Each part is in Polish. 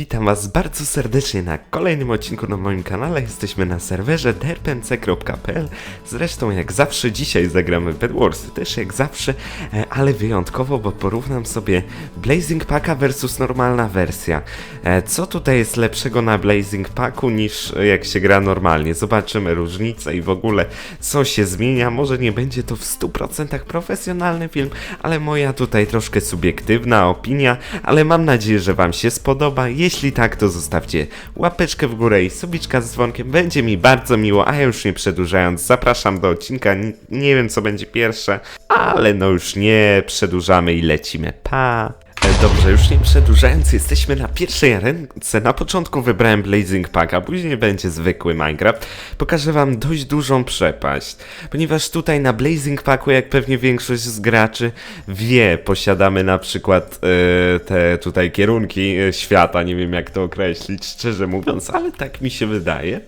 witam was bardzo serdecznie na kolejnym odcinku na moim kanale. Jesteśmy na serwerze derpmc.pl. Zresztą jak zawsze dzisiaj zagramy Bed Wars, też jak zawsze, e, ale wyjątkowo, bo porównam sobie Blazing Packa versus normalna wersja. E, Co tutaj jest lepszego na Blazing Packu niż e, jak się gra normalnie? Zobaczymy różnicę i w ogóle co się zmienia. Może nie będzie to w 100% profesjonalny film, ale moja tutaj troszkę subiektywna opinia, ale mam nadzieję, że Wam się spodoba. Jeśli tak, to zostawcie łapeczkę w górę i subiczka z dzwonkiem. Będzie mi bardzo miło, a ja już nie przedłużając, zapraszam do odcinka. Nie wiem, co będzie pierwsze, ale no już nie przedłużamy i lecimy. Pa! E, Dobrze, już nie przedłużając, jesteśmy na pierwszej ręce. Na początku wybrałem Blazing Pack, a później będzie zwykły Minecraft. Pokażę wam dość dużą przepaść, ponieważ tutaj na Blazing Packu, jak pewnie większość z graczy wie, posiadamy na przykład e, te tutaj kierunki e, świata, nie wiem jak to określić, szczerze mówiąc, ale tak mi się wydaje.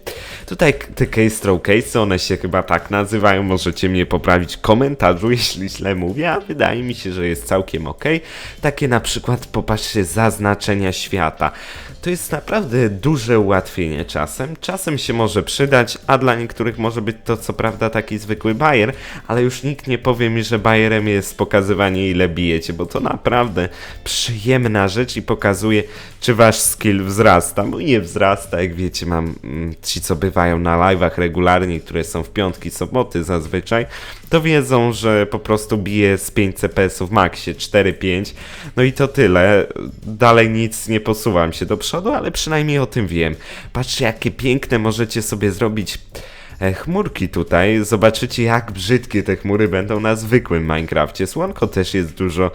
Tutaj te case throw case, one się chyba tak nazywają, możecie mnie poprawić w komentarzu, jeśli źle mówię, a wydaje mi się, że jest całkiem ok. Takie na przykład, popatrzcie, zaznaczenia świata. To jest naprawdę duże ułatwienie czasem. Czasem się może przydać, a dla niektórych może być to co prawda taki zwykły bajer, ale już nikt nie powie mi, że bajerem jest pokazywanie ile bijecie, bo to naprawdę przyjemna rzecz i pokazuje, czy wasz skill wzrasta. Mój nie wzrasta, jak wiecie, mam mm, ci, co bywają na live'ach regularnie, które są w piątki, soboty zazwyczaj, to wiedzą, że po prostu bije z 5 CPS-ów w maksie 4-5. No i to tyle. Dalej nic nie posuwam się do przodu, ale przynajmniej o tym wiem. Patrzcie, jakie piękne możecie sobie zrobić chmurki tutaj. Zobaczycie, jak brzydkie te chmury będą na zwykłym Minecrafcie. Słonko też jest dużo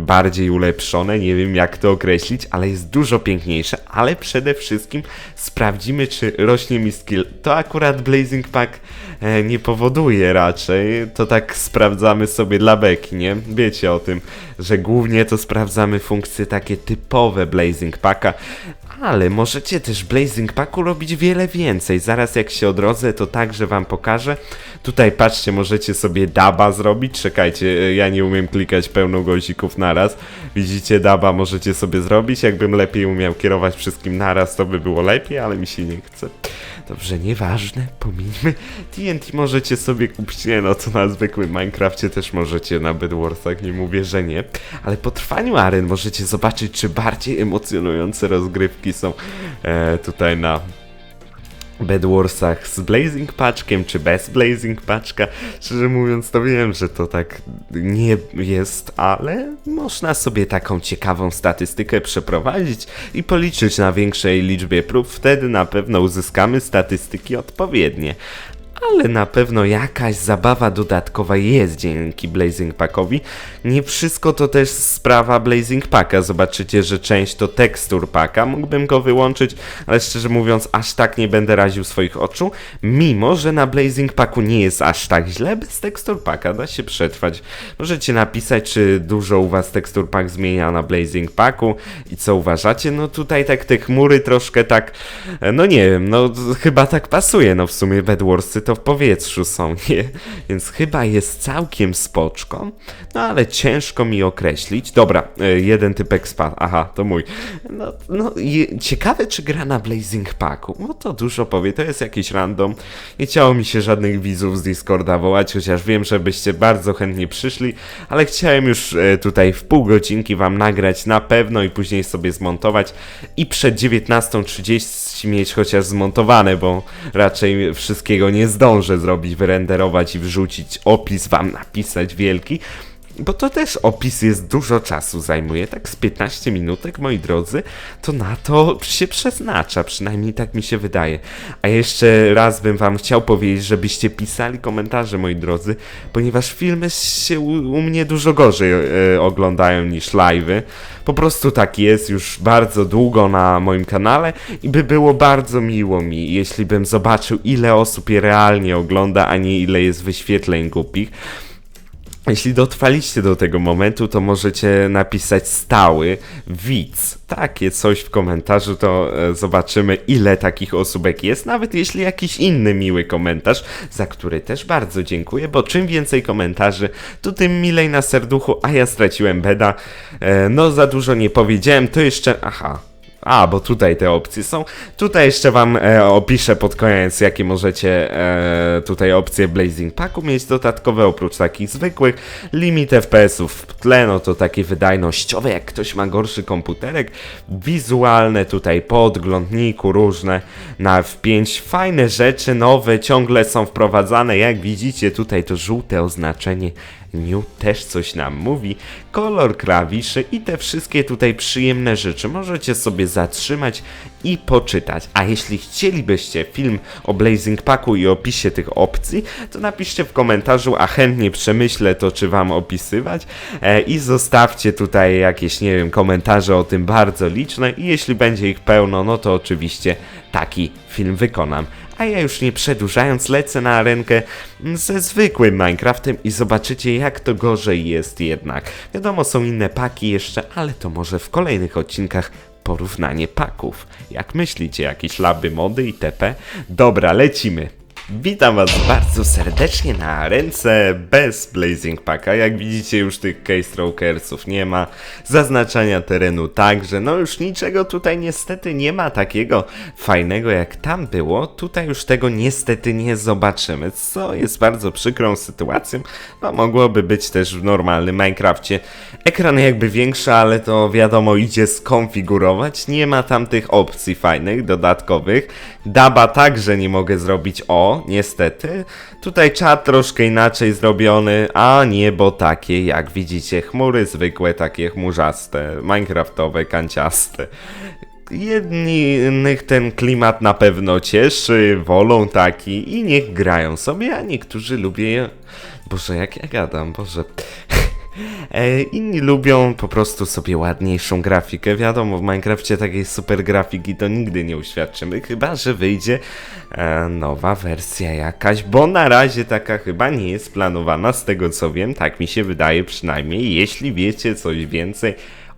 bardziej ulepszone, nie wiem jak to określić, ale jest dużo piękniejsze, ale przede wszystkim sprawdzimy, czy rośnie mi skill. To akurat Blazing Pack e, nie powoduje raczej, to tak sprawdzamy sobie dla beki, nie? Wiecie o tym, że głównie to sprawdzamy funkcje takie typowe Blazing Packa, ale możecie też Blazing Packu robić wiele więcej. Zaraz jak się odrodzę, to także wam pokażę. Tutaj patrzcie, możecie sobie daba zrobić. Czekajcie, e, ja nie umiem klikać pełno guzików naraz. Widzicie, daba możecie sobie zrobić. Jakbym lepiej umiał kierować wszystkim naraz, to by było lepiej, ale mi się nie chce. Dobrze, nieważne, pomińmy. TNT możecie sobie kupić, nie no, to na zwykłym Minecrafcie też możecie na Bedwarsach, nie mówię, że nie. Ale po trwaniu aren możecie zobaczyć, czy bardziej emocjonujące rozgrywki są e, tutaj na Bedwarsach z Blazing Patchkiem, czy bez Blazing Patchka. Szczerze mówiąc, to wiem, że to tak nie jest, ale można sobie taką ciekawą statystykę przeprowadzić i policzyć na większej liczbie prób. Wtedy na pewno uzyskamy statystyki odpowiednie. Ale na pewno jakaś zabawa dodatkowa jest dzięki Blazing Packowi. Nie wszystko to też sprawa Blazing Packa. Zobaczycie, że część to tekstur packa. Mógłbym go wyłączyć, ale szczerze mówiąc, aż tak nie będę raził swoich oczu. Mimo, że na Blazing Packu nie jest aż tak źle, bez tekstur packa da się przetrwać. Możecie napisać, czy dużo u was tekstur pack zmienia na Blazing Packu i co uważacie. No tutaj tak te chmury troszkę tak, e, no nie wiem, no chyba tak pasuje. No w sumie Bedwarsy to w powietrzu są, nie? Więc chyba jest całkiem spoczko, no ale ciężko mi określić. Dobra, e, jeden typek spadł, aha, to mój. No, no ciekawe czy gra na Blazing Packu, no to dużo powie, to jest jakiś random. Nie chciało mi się żadnych widzów z Discorda wołać, chociaż wiem, że byście bardzo chętnie przyszli, ale chciałem już e, tutaj w pół godzinki wam nagrać na pewno i później sobie zmontować i przed 19.30 mieć chociaż zmontowane, bo raczej wszystkiego nie zdążę zrobić, wyrenderować i wrzucić, opis wam napisać wielki. Bo to też opis jest dużo czasu zajmuje, tak z 15 minutek, moi drodzy, to na to się przeznacza, przynajmniej tak mi się wydaje. A jeszcze raz bym wam chciał powiedzieć, żebyście pisali komentarze, moi drodzy, ponieważ filmy się u, u mnie dużo gorzej e, oglądają niż live'y. Po prostu tak jest już bardzo długo na moim kanale i by było bardzo miło mi, jeśli bym zobaczył ile osób je realnie ogląda, a nie ile jest wyświetleń głupich. Jeśli dotrwaliście do tego momentu, to możecie napisać stały widz. Takie coś w komentarzu, to e, zobaczymy, ile takich osóbek jest. Nawet jeśli jakiś inny miły komentarz, za który też bardzo dziękuję, bo czym więcej komentarzy, to tym milej na serduchu, a ja straciłem beda. E, no, za dużo nie powiedziałem, to jeszcze. Aha. A, bo tutaj te opcje są. Tutaj jeszcze wam e, opiszę pod koniec, jakie możecie e, tutaj opcje Blazing Packu mieć dodatkowe, oprócz takich zwykłych. Limit FPS-ów w tle, no to takie wydajnościowe, jak ktoś ma gorszy komputerek. Wizualne tutaj po odglądniku różne na F5. Fajne rzeczy, nowe, ciągle są wprowadzane. Jak widzicie tutaj to żółte oznaczenie New też coś nam mówi, kolor klawiszy i te wszystkie tutaj przyjemne rzeczy możecie sobie zatrzymać i poczytać. A jeśli chcielibyście film o Blazing Packu i opisie tych opcji, to napiszcie w komentarzu, a chętnie przemyślę to, czy wam opisywać e, i zostawcie tutaj jakieś, nie wiem, komentarze o tym bardzo liczne i jeśli będzie ich pełno, no to oczywiście taki film wykonam. A ja już nie przedłużając lecę na arenkę ze zwykłym Minecraftem i zobaczycie jak to gorzej jest jednak. Wiadomo są inne paki jeszcze, ale to może w kolejnych odcinkach porównanie paków. Jak myślicie, jakieś laby mody itp? Dobra, lecimy. Witam was bardzo serdecznie na ręce bez Blazing Packa. Jak widzicie już tych Keystrokersów nie ma, zaznaczania terenu także. No już niczego tutaj niestety nie ma takiego fajnego jak tam było. Tutaj już tego niestety nie zobaczymy, co jest bardzo przykrą sytuacją. No mogłoby być też w normalnym Minecrafcie. Ekran jakby większy, ale to wiadomo idzie skonfigurować. Nie ma tam tych opcji fajnych, dodatkowych. Daba także nie mogę zrobić o, niestety. Tutaj czat troszkę inaczej zrobiony, a niebo takie jak widzicie. Chmury zwykłe, takie chmurzaste, minecraftowe, kanciaste. Jednych ten klimat na pewno cieszy, wolą taki i niech grają sobie, a niektórzy lubię... Boże, jak ja gadam, Boże... E, inni lubią po prostu sobie ładniejszą grafikę. Wiadomo, w Minecrafcie takiej super grafiki to nigdy nie uświadczymy, chyba że wyjdzie e, nowa wersja jakaś, bo na razie taka chyba nie jest planowana, z tego co wiem, tak mi się wydaje przynajmniej. Jeśli wiecie coś więcej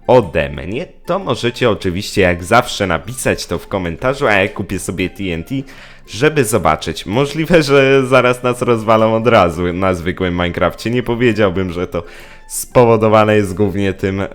ode mnie, to możecie oczywiście jak zawsze napisać to w komentarzu, a ja kupię sobie TNT, żeby zobaczyć. Możliwe, że zaraz nas rozwalą od razu na zwykłym Minecrafcie. Nie powiedziałbym, że to spowodowane jest głównie tym, e,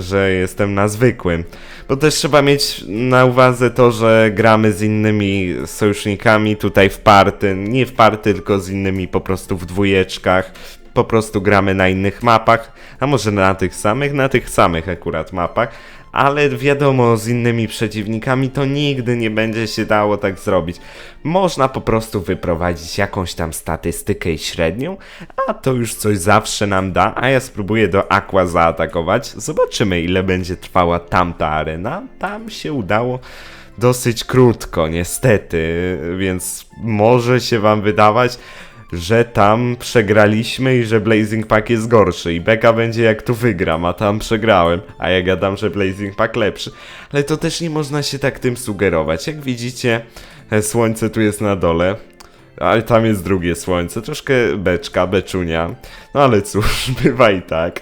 że jestem na zwykłym. Bo też trzeba mieć na uwadze to, że gramy z innymi sojusznikami tutaj w party, nie w party, tylko z innymi po prostu w dwójeczkach. Po prostu gramy na innych mapach, a może na tych samych, na tych samych akurat mapach, ale wiadomo, z innymi przeciwnikami to nigdy nie będzie się dało tak zrobić. Można po prostu wyprowadzić jakąś tam statystykę i średnią, a to już coś zawsze nam da, a ja spróbuję do Aqua zaatakować. Zobaczymy ile będzie trwała tamta arena. Tam się udało dosyć krótko, niestety, więc może się wam wydawać, że tam przegraliśmy i że Blazing Pack jest gorszy i beka będzie jak tu wygram, a tam przegrałem, a ja gadam, że Blazing Pack lepszy. Ale to też nie można się tak tym sugerować. Jak widzicie, e, słońce tu jest na dole, ale tam jest drugie słońce, troszkę beczka, beczunia. No ale cóż, bywa i tak.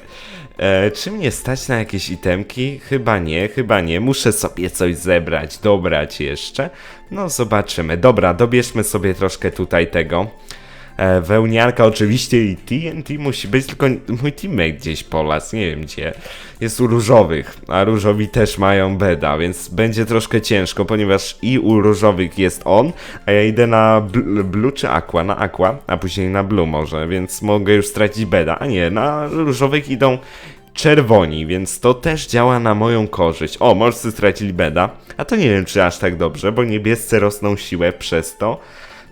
E, czy mnie stać na jakieś itemki? Chyba nie, chyba nie. Muszę sobie coś zebrać, dobrać jeszcze. No zobaczymy. Dobra, dobierzmy sobie troszkę tutaj tego. E, wełniarka oczywiście i TNT musi być, tylko mój teammate gdzieś po las, nie wiem gdzie. Jest u różowych, a różowi też mają beda, więc będzie troszkę ciężko, ponieważ i u różowych jest on, a ja idę na bl blue czy aqua, na aqua, a później na blue może, więc mogę już stracić beda. A nie, na różowych idą czerwoni, więc to też działa na moją korzyść. O, morscy stracili beda, a to nie wiem czy aż tak dobrze, bo niebiescy rosną siłę przez to.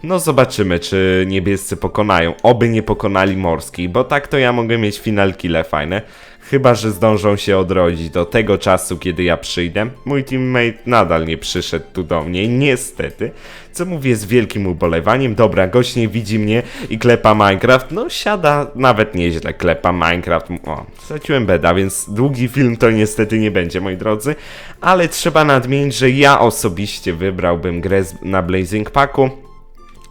No zobaczymy, czy niebiescy pokonają. Oby nie pokonali morskiej, bo tak to ja mogę mieć final kille fajne. Chyba, że zdążą się odrodzić do tego czasu, kiedy ja przyjdę. Mój teammate nadal nie przyszedł tu do mnie, niestety. Co mówię z wielkim ubolewaniem. Dobra, gość nie widzi mnie i klepa Minecraft. No siada nawet nieźle, klepa Minecraft. O, straciłem beda, więc długi film to niestety nie będzie, moi drodzy. Ale trzeba nadmienić, że ja osobiście wybrałbym grę na Blazing Packu.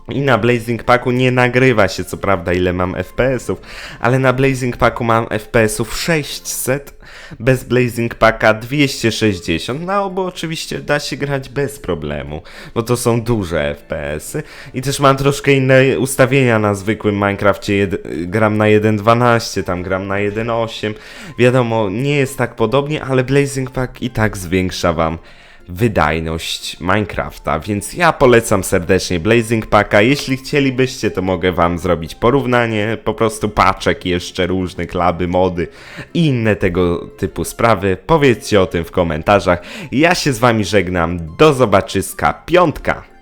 I na Blazing Packu nie nagrywa się co prawda ile mam FPS-ów, ale na Blazing Packu mam FPS-ów 600, bez Blazing Packa 260, na obu oczywiście da się grać bez problemu, bo to są duże FPS-y i też mam troszkę inne ustawienia na zwykłym Minecrafcie, gram na 1.12, tam gram na 1.8, wiadomo nie jest tak podobnie, ale Blazing Pack i tak zwiększa wam wydajność Minecrafta, więc ja polecam serdecznie Blazing Packa. Jeśli chcielibyście, to mogę wam zrobić porównanie, po prostu paczek jeszcze różnych, laby, mody i inne tego typu sprawy. Powiedzcie o tym w komentarzach. Ja się z wami żegnam, do zobaczyska, piątka!